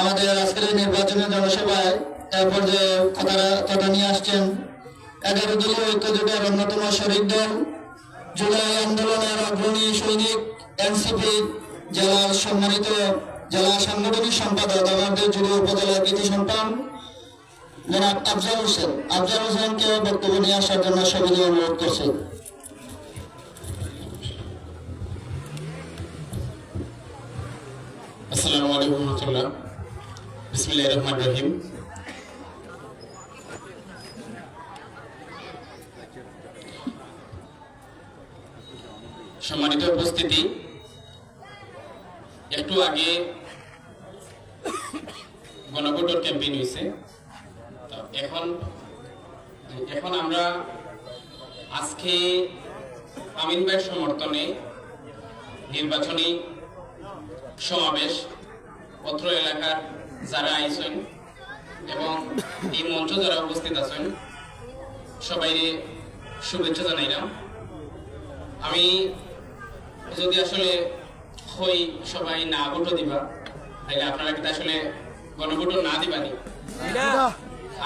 আমাদের আজকের এই নির্বাচনী জনসভায় এই পর্যায়ে কথা কথা নিয়ে আসছেন। এগারো দলীয় ঐক্য জোটের অন্যতম শরিক দল, জুলাই আন্দোলনের অগ্রণী সৈনিক এনসিপি জেলার সম্মানিত জেলা সাংগঠনিক সম্পাদক আমাদের জুড়ে উপজেলার কৃতি সন্তান জনাব আফজাল হোসেন। আফজাল হোসেনকে বক্তব্য নিয়ে আসার জন্য সবিনয় অনুরোধ করছি। আসসালামু আলাইকুম রহমতুল্লাহ। বিসমিল্লাহ রহমান রহিম সম্মানিত উপস্থিতি, একটু আগে গণভোটের ক্যাম্পেইন হয়েছে এখন এখন আমরা আজকে আমিন ভাইয়ের সমর্থনে নির্বাচনী সমাবেশ পত্র এলাকার যারা আইসেন এবং এই মঞ্চ যারা উপস্থিত আছেন সবাই শুভেচ্ছা জানাইলাম। আমি যদি আসলে হই সবাই না ভোটও দিবা তাইলে আপনারা কিন্তু আসলে গণভোটও না দিবানি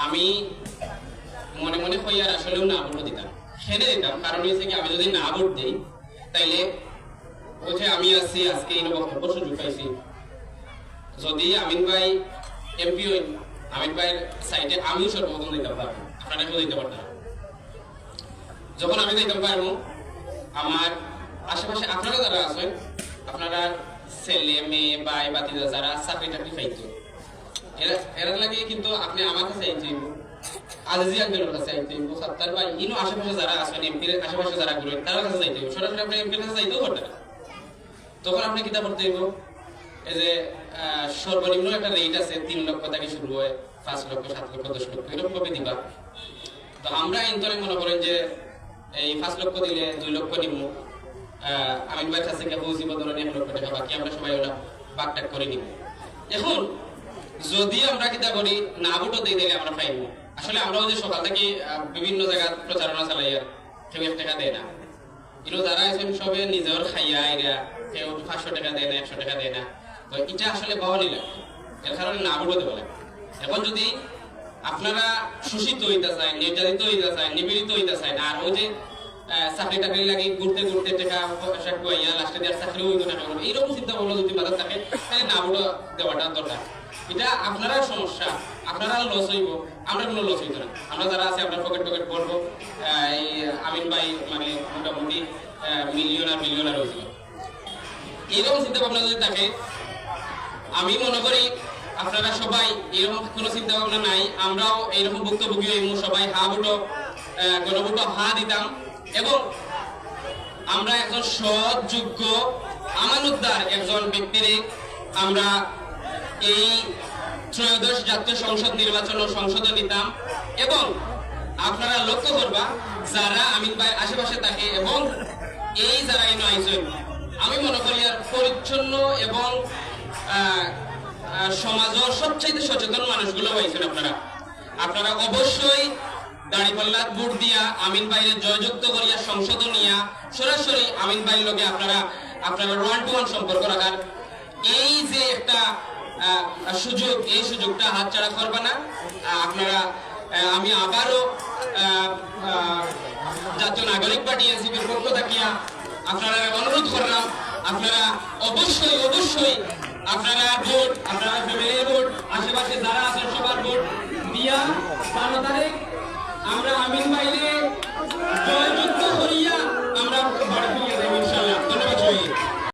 আমি মনে মনে হই আর আসলেও না ভোটও দিতাম। খেলে দিতাম কারণ হয়েছে কি আমি যদি না ভোট দিই তাইলে বলছে আমি আছি আজকে এই বক্তব্য সুযোগ পাইছি যদি আমিন ভাই এমপি হই, আমিন ভাইয়ের সাইডে আমিও সর্বপ্রথম দিতে পারব আপনারা কেউ দিতে পারতাম। যখন আমি দিতে পারব, আমার আশেপাশে আপনারা যারা আছেন, আপনারা ছেলে, মেয়ে, ভাই বাতিজা যারা চাকরি টাকরি পাইতো এরা এরা লাগে কিন্তু আপনি আমার কাছে আইতে আজিজি আঙ্কেলের কাছে আইতে সাত্তার ভাই, ইনো আশেপাশে যারা আছেন এমপির আশেপাশে যারা ঘুরেন তার কাছে যাইতে সরাসরি আপনি এমপির কাছে যাইতেও পারতেন তখন আপনি কিতাব পড়তে হইব এই যে সর্বনিম্ন একটা রেট আছে তিন লক্ষ থেকে শুরু হয় পাঁচ লক্ষ, সাত লক্ষ, দশ লক্ষ এরকম ভাবে দিবা। তো আমরা ইন্তরে মনে করেন যে, এই পাঁচ লক্ষ দিলে দুই লক্ষ ভাইয়ের কাছে ধরেন এক লক্ষ টাকা, বাকি আমরা সবাই ওরা করে নিব। এখন, যদি আমরা কিতা করি, না ভোটও দিয়ে দিলে আমরা পাইব। আসলে আমরাও যে সকাল থেকে বিভিন্ন জায়গা প্রচারণা চালাই আর কেউ এক টাকা দেয় না। কিন্তু যারা আছেন সবে নিজের খাইয়া এরা কেউ পাঁচশো টাকা দেয় না, একশো টাকা দেয় না। তো এটা আসলে বাহনি লাগে এর কারণে না বলতে বলে এখন যদি আপনারা শোষিত হইতে চায়, নির্যাতিত হইতে চায়, নিপীড়িত হইতে চায়, আর ওই যে চাকরি টাকরি ঘুরতে ঘুরতে টাকা পয়সা কুয়াইয়া লাস্টে দেওয়ার চাকরি এইরকম চিন্তা ভাবনা যদি থাকে, তাহলে না বলে দেওয়াটা দরকার। এটা আপনারা সমস্যা, আপনারা লস হইব, আমরা কোনো লস হইতো না। আমরা যারা আছে, আমরা পকেট পকেট পড়ব এই আমিন ভাই মানে মোটামুটি মিলিয়ন আর হয়েছিল এরকম চিন্তা ভাবনা যদি থাকে আমি মনে করি আপনারা সবাই এরকম কোনো চিন্তা ভাবনা নাই, আমরাও এইরকম ভুক্তভোগী হইমু সবাই হা ভোটো গণভোটো হা দিতাম। এবং আমরা একজন সৎ যোগ্য আমানুদ্দার একজন ব্যক্তিরে আমরা এই ত্রয়োদশ জাতীয় সংসদ নির্বাচন ও সংসদে নিতাম। এবং আপনারা লক্ষ্য করবা, যারা আমিন ভাই আশেপাশে থাকে এবং এই যারা এনে আইসেন আমি মনে করি আর পরিচ্ছন্ন এবং সমাজের সবচাইতে সচেতন মানুষগুলো হয়েছেন আপনারা। আপনারা অবশ্যই দাড়িপাল্লাত ভোট দিয়া আমিন ভাইয়ের জয়যুক্ত করিয়া সংসদ নিয়া সরাসরি আমিন ভাইয়ের লগে আপনারা আপনারা ওয়ান টু ওয়ান সম্পর্ক রাখার। এই যে একটা সুযোগ, এই সুযোগটা হাতছাড়া করবে না। আপনারা আমি আবারও জাতীয় নাগরিক পার্টি এনসিপির পক্ষ থাকিয়া আপনারা অনুরোধ করলাম, আপনারা অবশ্যই অবশ্যই আপনারা ভোট আপনারা ফ্যামিলির ভোট আশেপাশে যারা আছেন সবার ভোট। দিয়া আমরা আমিন বাইরে